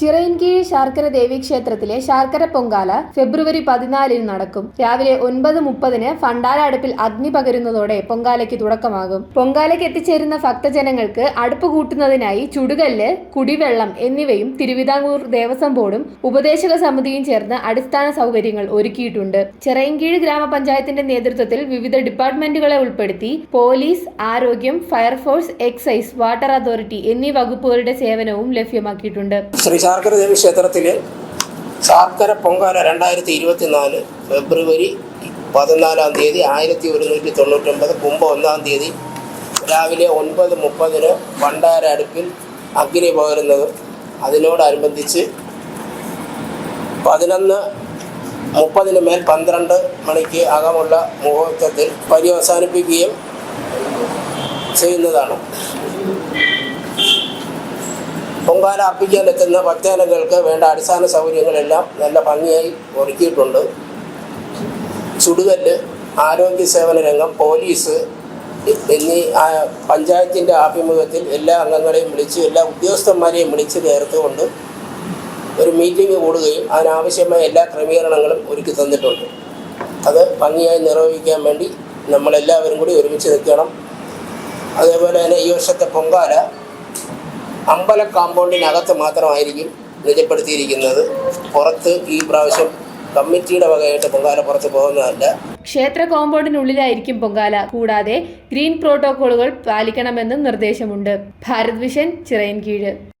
ചിറയിൻകീഴ് ശാർക്കര ദേവി ക്ഷേത്രത്തിലെ ശാർക്കര പൊങ്കാല ഫെബ്രുവരി പതിനാലിന് നടക്കും. രാവിലെ ഒൻപത് മുപ്പതിന് ഫണ്ടാല അടുപ്പിൽ അഗ്നി പകരുന്നതോടെ പൊങ്കാലയ്ക്ക് തുടക്കമാകും. പൊങ്കാലയ്ക്ക് എത്തിച്ചേരുന്ന ഭക്തജനങ്ങൾക്ക് അടുപ്പ് കൂട്ടുന്നതിനായി ചുടുകല്ല് കുടിവെള്ളം എന്നിവയും തിരുവിതാംകൂർ ദേവസ്വം ബോർഡും ഉപദേശക സമിതിയും ചേർന്ന് അടിസ്ഥാന സൗകര്യങ്ങൾ ഒരുക്കിയിട്ടുണ്ട്. ചിറയൻകീഴ് ഗ്രാമപഞ്ചായത്തിന്റെ നേതൃത്വത്തിൽ വിവിധ ഡിപ്പാർട്ട്മെന്റുകളെ ഉൾപ്പെടുത്തി പോലീസ് ആരോഗ്യം ഫയർഫോഴ്സ് എക്സൈസ് വാട്ടർ അതോറിറ്റി എന്നീ വകുപ്പുകളുടെ സേവനവും ലഭ്യമാക്കിയിട്ടുണ്ട്. ശാർക്കര ദേവി ക്ഷേത്രത്തിലെ ശാർക്കര പൊങ്കാല രണ്ടായിരത്തി ഇരുപത്തിനാല് ഫെബ്രുവരി പതിനാലാം തീയതി ആയിരത്തി ഒരുന്നൂറ്റി തൊണ്ണൂറ്റൊമ്പത് കുംഭം ഒന്നാം തീയതി രാവിലെ ഒൻപത് മുപ്പതിന് ഭണ്ഡാര അടുപ്പിൽ അഗ്നി പകരുന്നതും. അതിനോടനുബന്ധിച്ച് പതിനൊന്ന് മുപ്പതിന് മേൽ പന്ത്രണ്ട് മണിക്ക് അകമുള്ള മുഹൂർത്തത്തിൽ പര്യവസാനിപ്പിക്കുകയും ചെയ്യുന്നതാണ്. പൊങ്കാല അർപ്പിക്കാനെത്തുന്ന ഭക്തജനങ്ങൾക്ക് വേണ്ട അടിസ്ഥാന സൗകര്യങ്ങളെല്ലാം നല്ല ഭംഗിയായി ഒരുക്കിയിട്ടുണ്ട്. ചുടുകല്ല് ആരോഗ്യ സേവന രംഗം പോലീസ് എന്നീ പഞ്ചായത്തിന്റെ ആഭിമുഖ്യത്തിൽ എല്ലാ അംഗങ്ങളെയും വിളിച്ച് എല്ലാ ഉദ്യോഗസ്ഥന്മാരെയും വിളിച്ച് ചേർത്തുകൊണ്ട് ഒരു മീറ്റിംഗ് കൂടുകയും അതിനാവശ്യമായ എല്ലാ ക്രമീകരണങ്ങളും ഒരുക്കി തന്നിട്ടുണ്ട്. അത് ഭംഗിയായി നിർവഹിക്കാൻ വേണ്ടി നമ്മളെല്ലാവരും കൂടി ഒരുമിച്ച് നിൽക്കണം. അതേപോലെ തന്നെ ഈ വർഷത്തെ പൊങ്കാല അമ്പല കാമ്പൗണ്ടിനകത്ത് മാത്രമായിരിക്കും നിജപ്പെടുത്തിയിരിക്കുന്നത്. പുറത്ത് ഈ പ്രാവശ്യം കമ്മിറ്റിയുടെ വകയായിട്ട് പൊങ്കാല പുറത്ത് പോകുന്നതല്ല. ക്ഷേത്ര കോമ്പൗണ്ടിനുള്ളിലായിരിക്കും പൊങ്കാല. കൂടാതെ ഗ്രീൻ പ്രോട്ടോകോളുകൾ പാലിക്കണമെന്നും നിർദ്ദേശമുണ്ട്. ഭാരത് വിഷൻ ചിറയൻകീഴ്.